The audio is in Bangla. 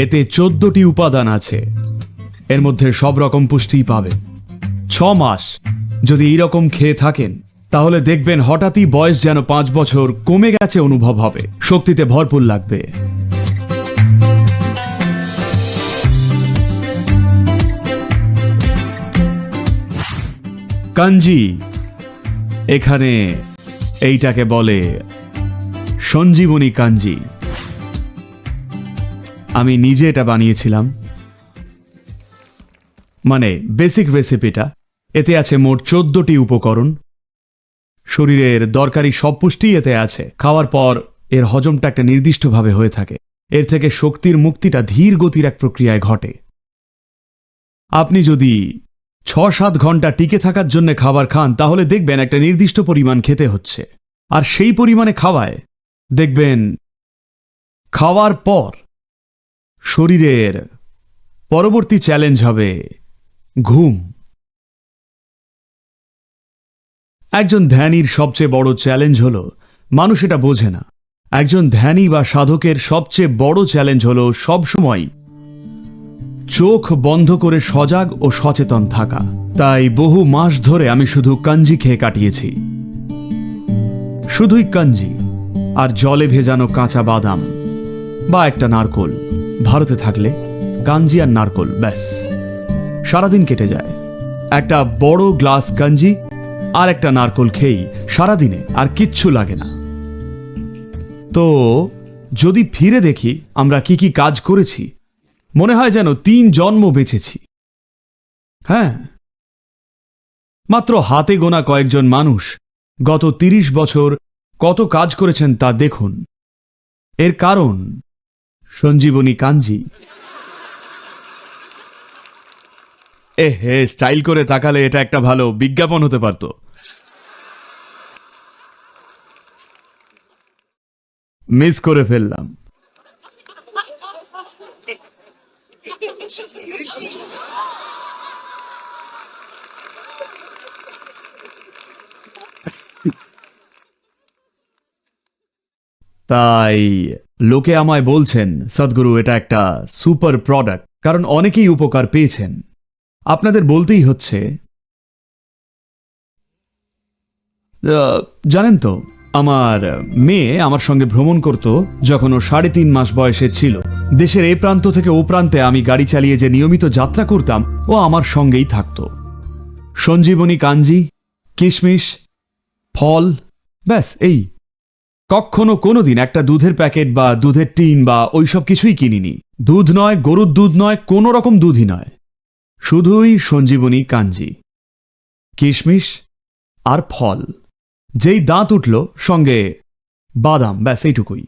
এতে চোদ্দটি উপাদান আছে। এর মধ্যে সব রকম পুষ্টিই পাবে ছ মাস। যদি এইরকম খেয়ে থাকেন, তাহলে দেখবেন হঠাৎই বয়স যেন পাঁচ বছর কমে গেছে অনুভব হবে। শক্তিতে ভরপুর লাগবে। কাঞ্জি, এখানে এইটাকে বলে সঞ্জীবনী কাঞ্জি। আমি নিজে এটা বানিয়েছিলাম। মানে বেসিক রেসিপিটা। এতে আছে মোট চোদ্দটি উপকরণ। শরীরের দরকারি সব পুষ্টি এতে আছে। খাওয়ার পর এর হজমটা একটা নির্দিষ্টভাবে হয়ে থাকে। এর থেকে শক্তির মুক্তিটা ধীর গতির এক প্রক্রিয়ায় ঘটে। আপনি যদি ছ সাত ঘণ্টা টিকে থাকার জন্য খাবার খান, তাহলে দেখবেন একটা নির্দিষ্ট পরিমাণ খেতে হচ্ছে। আর সেই পরিমাণে খাওয়ায়, দেখবেন খাওয়ার পর শরীরের পরবর্তী চ্যালেঞ্জ হবে ঘুম। একজন ধ্যানীর সবচেয়ে বড় চ্যালেঞ্জ হল, মানুষ এটা বোঝে না। একজন ধ্যানী বা সাধকের সবচেয়ে বড় চ্যালেঞ্জ হল সবসময় চোখ বন্ধ করে সজাগ ও সচেতন থাকা। তাই বহু মাস ধরে আমি শুধু কাঞ্জি খেয়ে কাটিয়েছি। শুধুই কাঞ্জি, আর জলে ভেজানো কাঁচা বাদাম বা একটা নারকোল। ভারতে থাকলে কাঞ্জি আর নারকোল, ব্যাস। সারাদিন কেটে যায়। একটা বড় গ্লাস কাঞ্জি আর একটা নারকোল খেয়েই সারাদিনে আর কিচ্ছু লাগে না। তো, যদি ফিরে দেখি আমরা কি কি কাজ করেছি, মনে হয় যেন তিন জন্ম বেঁচেছি। হ্যাঁ মাত্র হাতে গোনা কয়েকজন মানুষ গত তিরিশ বছর কত কাজ করেছেন তা দেখুন। এর কারণ সঞ্জীবনী কাঞ্জি। এ হে, স্টাইল করে তাকালে এটা একটা ভালো বিজ্ঞাপন হতে পারত। মিস করে ফেললাম। তাই লোকে আমায় বলছেন, সদ্গুরু, এটা একটা সুপার প্রোডাক্ট। কারণ অনেকেই উপকার পেয়েছেন। আপনাদের বলতেই হচ্ছে। জানেন তো, আমার মেয়ে আমার সঙ্গে ভ্রমণ করত যখন ও সাড়ে তিন মাস বয়সে ছিল। দেশের এ প্রান্ত থেকে ও প্রান্তে আমি গাড়ি চালিয়ে যে নিয়মিত যাত্রা করতাম, ও আমার সঙ্গেই থাকত। সঞ্জীবনী কাঞ্জি, কিশমিশ, ফল, ব্যাস, এই কখনো কোনোদিন একটা দুধের প্যাকেট বা দুধের টিন বা ওইসব কিছুই কিনিনি। দুধ নয়, গরুর দুধ নয়, কোনো রকম দুধই নয়। শুধুই সঞ্জীবনী কাঞ্জি। কিশমিশ আর ফল। যেই দাঁত উঠল, সঙ্গে বাদাম, ব্যাস, এইটুকুই।